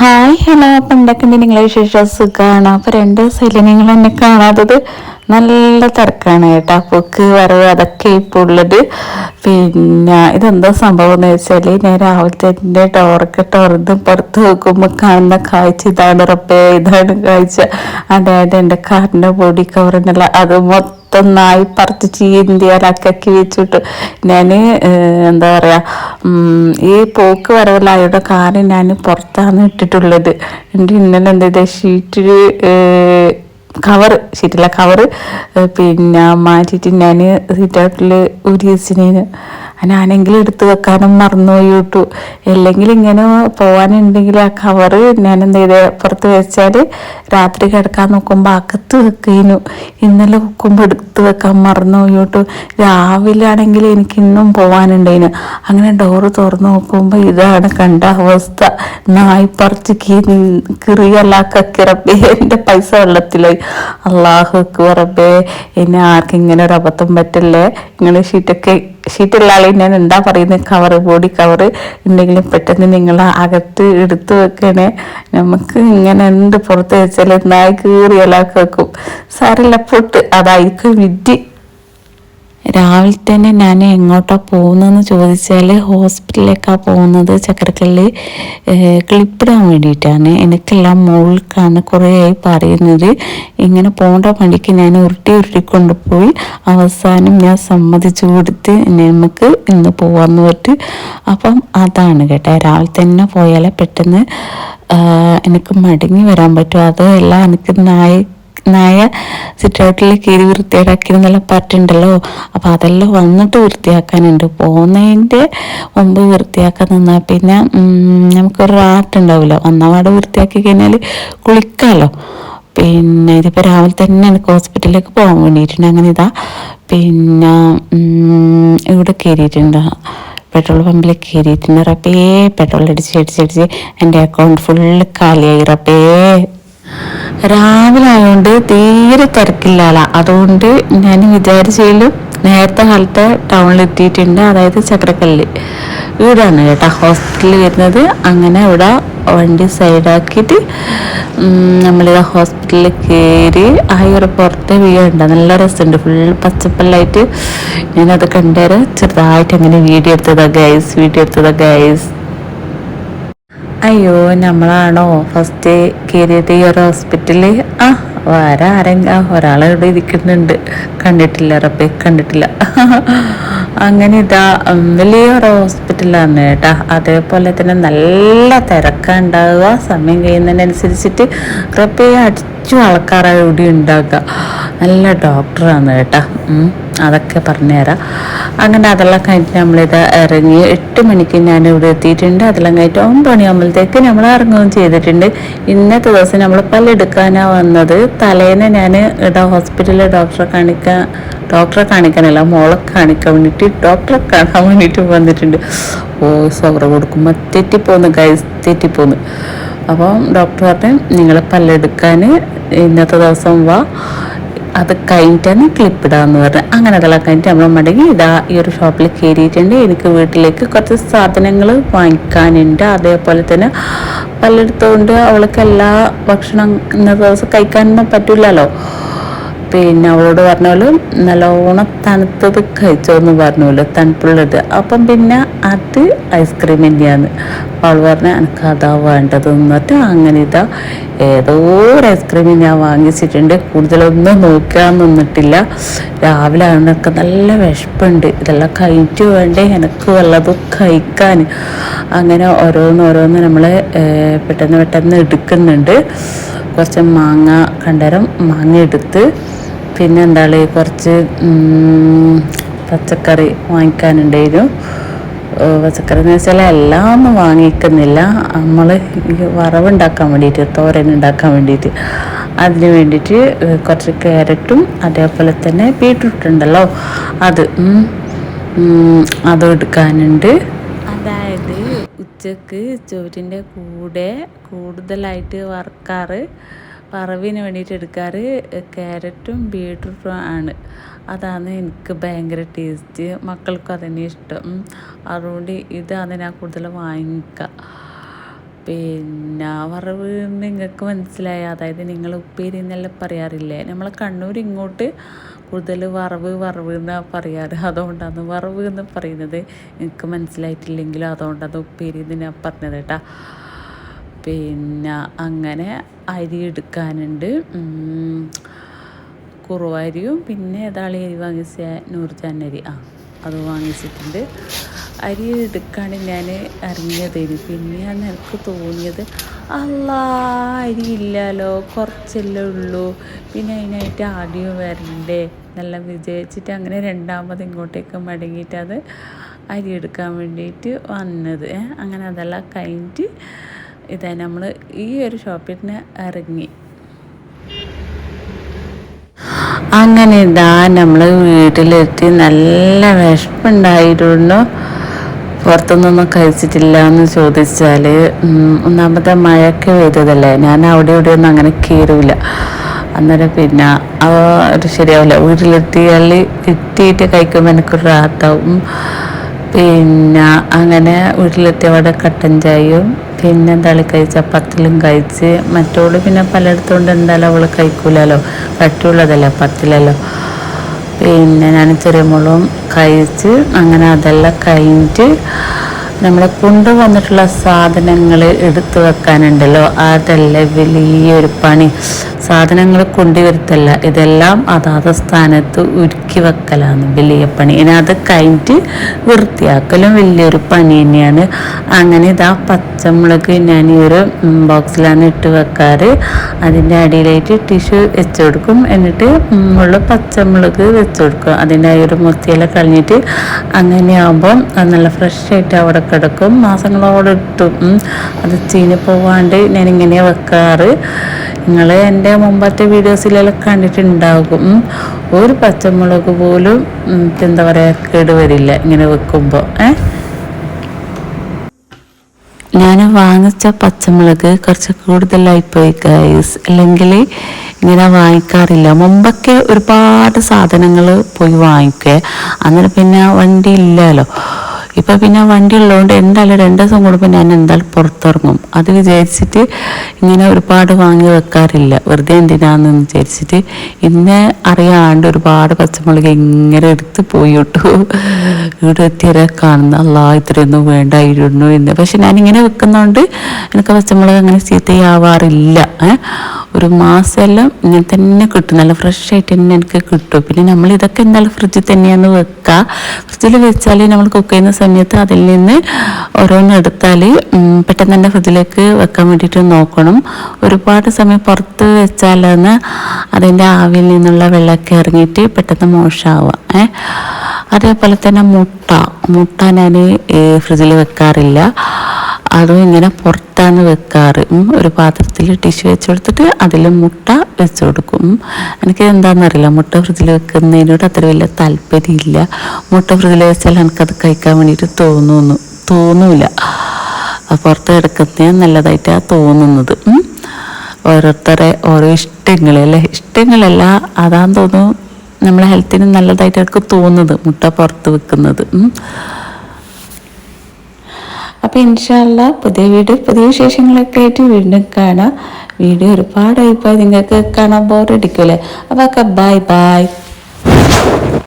Hi hello. എന്തൊക്കെയുണ്ട് നിങ്ങളെ വിശേഷം? സുഖമാണ് അപ്പോൾ രണ്ട് ദിവസമില്ല നിങ്ങൾ എന്നെ കാണാത്തത്? നല്ല തിരക്കാണ് കേട്ടോ. പൊക്ക് വരവ് അതൊക്കെ ഇപ്പോൾ ഉള്ളത്. പിന്നെ ഇതെന്താ സംഭവം എന്ന് വെച്ചാൽ ഞാൻ രാവിലത്തെ എന്റെ ടോറൊക്കെ തുറന്ന് പുറത്ത് നോക്കുമ്പോൾ കാണുന്ന കാഴ്ച ഇതാണ് റപ്പേ ഇതാണ് കാഴ്ച. അതായത് എന്റെ കാറിന്റെ ബോഡി കവറിനുള്ള അത് മൊത്തം നായി പറിച്ച് ചീന്തിയാലാക്കി വെച്ചിട്ട്. ഞാൻ എന്താ പറയുക ഈ പോക്ക് വരവലായുടെ കാറ് ഞാൻ പുറത്താണ് ഇട്ടിട്ടുള്ളത്. എന്റെ ഇന്നലെ എന്താ ചെയ്ത? ഷീറ്റിൽ കവർ ഷീറ്റിലെ കവർ പിന്നെ മാറ്റിയിട്ട് ഞാൻ സീറ്റ് ഔട്ടിൽ ഉരിയസിനേന് ഞാനെങ്കിലും എടുത്തു വെക്കാനും മറന്നുപോയി ഇട്ടു അല്ലെങ്കിൽ ഇങ്ങനെ പോകാനുണ്ടെങ്കിൽ ആ കവറ് ഞാൻ എന്ത് ചെയ്ത്? പുറത്ത് വെച്ചാൽ രാത്രി കിടക്കാൻ നോക്കുമ്പോൾ അകത്ത് വെക്കുന്നു ഇന്നലെ വെക്കുമ്പോൾ എടുത്ത് വെക്കാൻ മറന്നുപോയി ഇട്ടു രാവിലെ ആണെങ്കിൽ എനിക്ക് ഇന്നും പോകാനുണ്ടായിന് അങ്ങനെ ഡോറ് തുറന്ന് നോക്കുമ്പോൾ ഇതാണ് കണ്ട അവസ്ഥ. നായി പറിച്ച് കിറിയല്ലാക്കിറപ്പേ എന്റെ പൈസ വെള്ളത്തിലായി. അള്ളാഹു റബ്ബേ എന്നെ ആർക്കും ഇങ്ങനെ ഒരു അബദ്ധം പറ്റല്ലേ. നിങ്ങൾ ഷീറ്റൊക്കെ ഷീറ്റുള്ള ഞാൻ എന്താ പറയുന്നത് കവർ ബോഡി കവർ ഉണ്ടെങ്കിലും പെട്ടെന്ന് നിങ്ങൾ അകത്ത് എടുത്തു വെക്കണേ. നമുക്ക് ഇങ്ങനെ എന്ത് പുറത്ത് വെച്ചാൽ നായി കീറിയെല്ലാം വെക്കും. സാരല്ല പൊട്ട്. അതായിരിക്കും വിദ്യ രാവിലെ തന്നെ ഞാൻ എങ്ങോട്ടാണ് പോകുന്നതെന്ന് ചോദിച്ചാൽ ഹോസ്പിറ്റലിലേക്കാണ് പോകുന്നത് ചക്കരക്കല്ല് ക്ലിപ്പിടാൻ വേണ്ടിയിട്ടാണ്. എനിക്കെല്ലാം മുകൾക്കാണ് കുറേയായി പറയുന്നത്. ഇങ്ങനെ പോകേണ്ട വണ്ടിക്ക് ഞാൻ ഉരുട്ടി ഉരുട്ടി കൊണ്ടുപോയി അവസാനം ഞാൻ സമ്മതിച്ചു കൊടുത്ത് നമുക്ക് ഇന്ന് പോകാമെന്ന് പറഞ്ഞിട്ട്. അപ്പം അതാണ് കേട്ടോ രാവിലെ തന്നെ പോയാലേ പെട്ടെന്ന് എനിക്ക് മടങ്ങി വരാൻ പറ്റും. അതോ എല്ലാം എനിക്ക് നായി നായ സിറ്റൗട്ടിൽ കീറി വൃത്തിയാക്കിയിരുന്നെല്ലാം പറ്റുണ്ടല്ലോ. അപ്പോൾ അതെല്ലാം വന്നിട്ട് വൃത്തിയാക്കാനുണ്ട്. പോകുന്നതിന്റെ മുമ്പ് വൃത്തിയാക്കാൻ നിന്നാൽ പിന്നെ നമുക്കൊരു റാട്ടുണ്ടാവില്ല വന്നപാട് വൃത്തിയാക്കി കഴിഞ്ഞാൽ കുളിക്കാമല്ലോ പിന്നെ ഇതിപ്പോൾ രാവിലെ തന്നെ എനിക്ക് ഹോസ്പിറ്റലിലേക്ക് പോകാൻ വേണ്ടിയിട്ടുണ്ട്. അങ്ങനെ ഇതാ പിന്നെ ഇവിടെ കയറിയിട്ടുണ്ട്. പെട്രോൾ പമ്പിൽ കയറിയിട്ടുണ്ട്. റപ്പേ പെട്രോൾ അടിച്ച് അടിച്ച് എന്റെ അക്കൗണ്ട് ഫുള്ള് കാലിയായി. റപ്പേ രാവിലെ ആയതുകൊണ്ട് തീരെ തിരക്കില്ല അതുകൊണ്ട് ഞാൻ വിചാരിച്ചാലും നേരത്തെ കാലത്തെ ടൗണിൽ എത്തിയിട്ടുണ്ട് അതായത് ചക്രക്കല്ല് ഇവിടെയാണ് കേട്ടോ. ഹോസ്പിറ്റലിൽ വരുന്നത്. അങ്ങനെ ഇവിടെ വണ്ടി സൈഡാക്കിയിട്ട് നമ്മളിത് ഹോസ്പിറ്റലിൽ കയറി ആ ഒരു പുറത്തെ വ്യൂ ഉണ്ട് നല്ല രസമുണ്ട്. ഫുൾ പച്ചപ്പല്ലായിട്ട് ഞാനത് കണ്ടേരെ ചെറുതായിട്ട് അങ്ങനെ വീഡിയോ എടുത്തതാ ഗൈസ് വീഡിയോ എടുത്തതാ ഗൈസ് അയ്യോ നമ്മളാണോ ഫസ്റ്റ് കയറിയത് ഈ ഒരു ഹോസ്പിറ്റലിൽ ആ വേറെ ആരെങ്കിലും ഒരാളെ ഇവിടെ ഇരിക്കുന്നുണ്ട്. കണ്ടിട്ടില്ല റബ്ബെ കണ്ടിട്ടില്ല. അങ്ങനെ ഇതാ വലിയൊരു ഹോസ്പിറ്റലാണ് കേട്ടാ. അതേപോലെ തന്നെ നല്ല തിരക്കുണ്ടാവുക സമയം കഴിയുന്നതിനനുസരിച്ചിട്ട് റബ്ബെ അടിച്ചു ആൾക്കാരാണ് ഇവിടെ ഉണ്ടാക്കുക നല്ല ഡോക്ടറാണ് കേട്ടാ. അതൊക്കെ പറഞ്ഞു പറഞ്ഞുതരാം. അങ്ങനെ അതെല്ലാം കഴിഞ്ഞിട്ട് നമ്മളിത് ഇറങ്ങി എട്ട് മണിക്ക് ഞാൻ ഇവിടെ എത്തിയിട്ടുണ്ട്. അതെല്ലാം കഴിഞ്ഞിട്ട് ഒമ്പത് മണിയാകുമ്പോഴത്തേക്ക് നമ്മൾ ഇറങ്ങുകയും ചെയ്തിട്ടുണ്ട്. ഇന്നത്തെ ദിവസം നമ്മൾ പല്ലെടുക്കാനാണ് വന്നത്. തലേന്ന് ഞാൻ ഇവിടെ ഹോസ്പിറ്റലിൽ ഡോക്ടറെ കാണിക്കാൻ ഡോക്ടറെ കാണിക്കാനല്ല മോളെ കാണിക്കാൻ വേണ്ടിയിട്ട് ഡോക്ടറെ കാണാൻ വേണ്ടിയിട്ട് വന്നിട്ടുണ്ട്. ഓ സൗറ കൊടുക്കുമ്പോൾ തെറ്റിപ്പോന്ന് കൈ തെറ്റിപ്പോന്ന്. അപ്പം ഡോക്ടർ പറഞ്ഞു നിങ്ങളെ പല്ലെടുക്കാൻ ഇന്നത്തെ ദിവസം വാ. അത് കഴിഞ്ഞിട്ടാണ് ക്ലിപ്പ് ഇടാന്ന് പറഞ്ഞത് അങ്ങനെ അതെല്ലാം കഴിഞ്ഞിട്ട് നമ്മൾ മടങ്ങി ഇതാ ഈ ഒരു ഷോപ്പിൽ കയറിയിട്ടുണ്ട് എനിക്ക് വീട്ടിലേക്ക് കുറച്ച് സാധനങ്ങൾ വാങ്ങിക്കാനുണ്ട്. അതേപോലെ തന്നെ പലയിടത്തുകൊണ്ട് അവൾക്ക് എല്ലാ ഭക്ഷണം ഇന്നത്തെ ദിവസം കഴിക്കാനൊന്നും പറ്റില്ലല്ലോ പിന്നെ അവളോട് പറഞ്ഞോളൂ നല്ലോണം തണുത്തത് കഴിച്ചോന്ന് പറഞ്ഞോളൂ തണുപ്പുള്ളത്. അപ്പം പിന്നെ അത് ഐസ്ക്രീം തന്നെയാണ്. അവൾ പറഞ്ഞ എനിക്ക് അതാ വേണ്ടത്. എന്നിട്ട് അങ്ങനെ ഇതാ ഏതോ ഒരു ഐസ്ക്രീം ഞാൻ വാങ്ങിച്ചിട്ടുണ്ട്. കൂടുതലൊന്നും നോക്കാൻ നിന്നിട്ടില്ല. രാവിലെ ആണെന്നൊക്കെ നല്ല വിഷപ്പുണ്ട് ഇതെല്ലാം കഴിച്ചു വേണ്ടേ എനിക്ക് വല്ലതും കഴിക്കാൻ. അങ്ങനെ ഓരോന്ന് ഓരോന്ന് നമ്മൾ പെട്ടെന്ന് പെട്ടെന്ന് എടുക്കുന്നുണ്ട്. കുറച്ച് മാങ്ങ കണ്ടരം മാങ്ങ എടുത്ത് പിന്നെ എന്താണ് കുറച്ച് പച്ചക്കറി വാങ്ങിക്കാനുണ്ടായിരുന്നു. പച്ചക്കറി എന്ന് വെച്ചാൽ എല്ലാം ഒന്നും വാങ്ങിക്കുന്നില്ല നമ്മൾ വറവുണ്ടാക്കാൻ വേണ്ടിയിട്ട് തോരൻ ഉണ്ടാക്കാൻ വേണ്ടിയിട്ട്. അതിന് വേണ്ടിയിട്ട് കുറച്ച് ക്യാരറ്റും അതേപോലെ തന്നെ ബീട്രൂട്ട് ഉണ്ടല്ലോ അത് അതും എടുക്കാനുണ്ട്. അതായത് ഉച്ചയ്ക്ക് ചോറ്റിന്റെ കൂടെ കൂടുതലായിട്ട് വറക്കാറ്. വറവിന് വേണ്ടിയിട്ട് എടുക്കാറ് ക്യാരറ്റും ബീട്രൂട്ടും ആണ്. അതാണ് എനിക്ക് ഭയങ്കര ടേസ്റ്റ്. മക്കൾക്കും അതന്നെ ഇഷ്ടം. അതുകൊണ്ട് ഇതാണ് ഞാൻ കൂടുതൽ വാങ്ങിക്കുക പിന്നെ വറവ് നിങ്ങൾക്ക് മനസ്സിലായ? അതായത് നിങ്ങൾ ഉപ്പേരി എന്നെല്ലാം പറയാറില്ലേ? നമ്മൾ കണ്ണൂർ ഇങ്ങോട്ട് കൂടുതൽ വറവ് വറവ് എന്നാണ് പറയാറ്. അതുകൊണ്ടാണ് വറവ് എന്ന് പറയുന്നത്. എനിക്ക് മനസ്സിലായിട്ടില്ലെങ്കിലും അതുകൊണ്ടാണ് ഉപ്പേരി എന്ന് ഞാൻ പറഞ്ഞത് കേട്ടോ. പിന്നെ അങ്ങനെ അരി എടുക്കാനുണ്ട്. കുറുവരിയും പിന്നെ ഏതാളി അരി വാങ്ങിച്ച? നൂർജാൻ അരി ആ അത് വാങ്ങിച്ചിട്ടുണ്ട്. അരി എടുക്കാണ് ഞാൻ ഇറങ്ങിയതേന്. പിന്നെ എനിക്ക് തോന്നിയത് അല്ല അരി ഇല്ലല്ലോ കുറച്ചല്ലേ ഉള്ളൂ. പിന്നെ അതിനായിട്ട് ആദ്യം വരണ്ടേ? നല്ല വിജയിച്ചിട്ട് അങ്ങനെ രണ്ടാമത് ഇങ്ങോട്ടേക്ക് മടങ്ങിയിട്ട് അത് അരി എടുക്കാൻ വേണ്ടിയിട്ട് വന്നത്. അങ്ങനെ അതെല്ലാം കഴിഞ്ഞിട്ട് ഇതാ നമ്മൾ ഈ ഒരു ഷോപ്പിൽ നിന്ന് ഇറങ്ങി. അങ്ങനെ ഇതാ നമ്മൾ വീട്ടിലെത്തി. നല്ല വിഷമുണ്ടായിരുന്നു പുറത്തുനിന്നൊന്നും കഴിച്ചിട്ടില്ല എന്ന് ചോദിച്ചാൽ ഒന്നാമത്തെ മഴയൊക്കെ പെയ്തതല്ലേ? ഞാൻ അവിടെ ഇവിടെ ഒന്നും അങ്ങനെ കയറില്ല അന്നേരം പിന്നെ ഒരു ശരിയാവില്ല വീട്ടിലെത്തിയാൽ കിട്ടിയിട്ട് കഴിക്കുമ്പോൾ എനിക്കൊരു റാത്താവും പിന്നെ അങ്ങനെ വീട്ടിലെത്തിയവിടെ കട്ടൻ ചായയും പിന്നെ എന്താളി കഴിച്ച പത്തിലും കഴിച്ച് മറ്റോൾ പിന്നെ പലയിടത്തും കൊണ്ട് എന്തായാലും അവൾ കഴിക്കൂലല്ലോ കട്ടിയുള്ളതല്ലേ പത്തിലല്ലോ. പിന്നെ ഞാൻ ചെറിയ മുളകും കഴിച്ച് അങ്ങനെ അതെല്ലാം കഴിഞ്ഞിട്ട് നമ്മൾ കൊണ്ടുവന്നിട്ടുള്ള സാധനങ്ങൾ എടുത്തു വെക്കാനുണ്ടല്ലോ. അതല്ലേ വലിയൊരു പണി. സാധനങ്ങൾ കൊണ്ടുവരുത്തല്ല. ഇതെല്ലാം അതാത് സ്ഥാനത്ത് ഉരുക്കി വെക്കലാണ് വലിയ പണി ഇനി അത് കഴിഞ്ഞിട്ട് വൃത്തിയാക്കലും വലിയൊരു പണി തന്നെയാണ്. അങ്ങനെ ഇതാ പച്ചമുളക് ഞാൻ ഈ ഒരു ബോക്സിലാണ് ഇട്ട് വെക്കാറ്. അതിന്റെ അടിയിലായിട്ട് ടിഷ്യൂ വെച്ച് കൊടുക്കും. എന്നിട്ട് ഉള്ള പച്ചമുളക് വെച്ച് കൊടുക്കും. അതിന്റെ ഒരു മുത്തിയെല്ലാം കളഞ്ഞിട്ട് അങ്ങനെയാകുമ്പം നല്ല ഫ്രഷ് ആയിട്ട് അവിടെ കിടക്കും. മാസങ്ങളോടെ ഇട്ടും. അത് ചീഞ്ഞ് പോവാണ്ട് ഞാനിങ്ങനെ വെക്കാറ്. നിങ്ങൾ എന്റെ മുമ്പത്തെ വീഡിയോസിലെല്ലാം കണ്ടിട്ടുണ്ടാകും. ഒരു പച്ചമുളക് പോലും എന്താ പറയുക കേടുവരില്ല ഇങ്ങനെ വെക്കുമ്പോൾ ഏ? ഞാൻ വാങ്ങിച്ച പച്ചമുളക് കുറച്ച് കൂടുതലായിപ്പോയി ഗൈസ് അല്ലെങ്കിൽ ഇങ്ങനെ വാങ്ങിക്കാറില്ല. മുമ്പൊക്കെ ഒരുപാട് സാധനങ്ങൾ പോയി വാങ്ങിക്കുക അന്നേരം പിന്നെ വണ്ടി ഇല്ലല്ലോ. ഇപ്പം പിന്നെ വണ്ടി ഉള്ളതുകൊണ്ട് എന്തായാലും രണ്ട് ദിവസം കൂടുമ്പോൾ ഞാൻ എന്തായാലും പുറത്തിറങ്ങും. അത് വിചാരിച്ചിട്ട് ഇങ്ങനെ ഒരുപാട് വാങ്ങി വെക്കാറില്ല. വെറുതെ എന്തിനാന്ന് വിചാരിച്ചിട്ട് ഇന്ന് അറിയാണ്ട് ഒരുപാട് പച്ചമുളക് ഇങ്ങനെ എടുത്ത് പോയി വിട്ടു ഇവിടെ എത്തിയവരെ കാണുന്ന അല്ല ഇത്രയൊന്നും വേണ്ടായിരുന്നു എന്ന്. പക്ഷെ ഞാനിങ്ങനെ വെക്കുന്നതുകൊണ്ട് എനിക്ക് പച്ചമുളക് അങ്ങനെ ചീത്തയാവാറില്ല ഒരു മാസമെല്ലാം ഇങ്ങനെ തന്നെ കിട്ടും. നല്ല ഫ്രഷ് ആയിട്ട് തന്നെ എനിക്ക് കിട്ടും. പിന്നെ നമ്മൾ ഇതൊക്കെ എന്തായാലും ഫ്രിഡ്ജിൽ തന്നെയാണ് വെക്കുക ഫ്രിഡ്ജിൽ വെച്ചാൽ നമ്മൾ കുക്ക് ചെയ്യുന്ന സമയത്ത് അതിൽ നിന്ന് ഓരോന്ന് എടുത്താൽ പെട്ടെന്ന് തന്നെ ഫ്രിഡ്ജിലേക്ക് വെക്കാൻ വേണ്ടിയിട്ട് നോക്കണം. ഒരുപാട് സമയം പുറത്ത് വെച്ചാലാണ് അതിന്റെ ആവിയിൽ നിന്നുള്ള വെള്ളമൊക്കെ ഇറങ്ങിയിട്ട് പെട്ടെന്ന് മോശമാവുക. ഏഹ് അതേപോലെ തന്നെ മുട്ട. മുട്ട ഞാൻ ഫ്രിഡ്ജിൽ വെക്കാറില്ല. അതും ഇങ്ങനെ പുറത്താണ് വെക്കാറ്. ഒരു പാത്രത്തിൽ ടിഷ്യൂ വെച്ച് കൊടുത്തിട്ട് അതിൽ മുട്ട വെച്ച് കൊടുക്കും. എനിക്ക് എന്താണെന്നറിയില്ല. മുട്ട ഫ്രിഡ്ജിൽ വെക്കുന്നതിനോട് അത്ര വലിയ താല്പര്യമില്ല. മുട്ട ഫ്രിഡ്ജിൽ വെച്ചാൽ എനിക്കത് കഴിക്കാൻ വേണ്ടിയിട്ട് തോന്നുന്നു തോന്നൂല. പുറത്ത് കിടക്കുന്നത് നല്ലതായിട്ടാണ് തോന്നുന്നത്. ഓരോരുത്തരെ ഓരോ ഇഷ്ടങ്ങളല്ലേ ഇഷ്ടങ്ങളല്ല അതാന്ന് തോന്നുന്നു നമ്മളെ ഹെൽത്തിന് നല്ലതായിട്ട് അവർക്ക് തോന്നുന്നത് മുട്ട പുറത്ത് വെക്കുന്നത്. അപ്പോൾ ഇൻഷാല്ല പുതിയ വീഡിയോ പുതിയ വിശേഷങ്ങളൊക്കെ ആയിട്ട് വീണ്ടും കാണാം. വീഡിയോ ഒരുപാടായിപ്പോൾ നിങ്ങൾക്ക് കാണാൻ ബോറടിക്കൂലേ അപ്പോൾ ഒക്കെ ബൈ ബൈ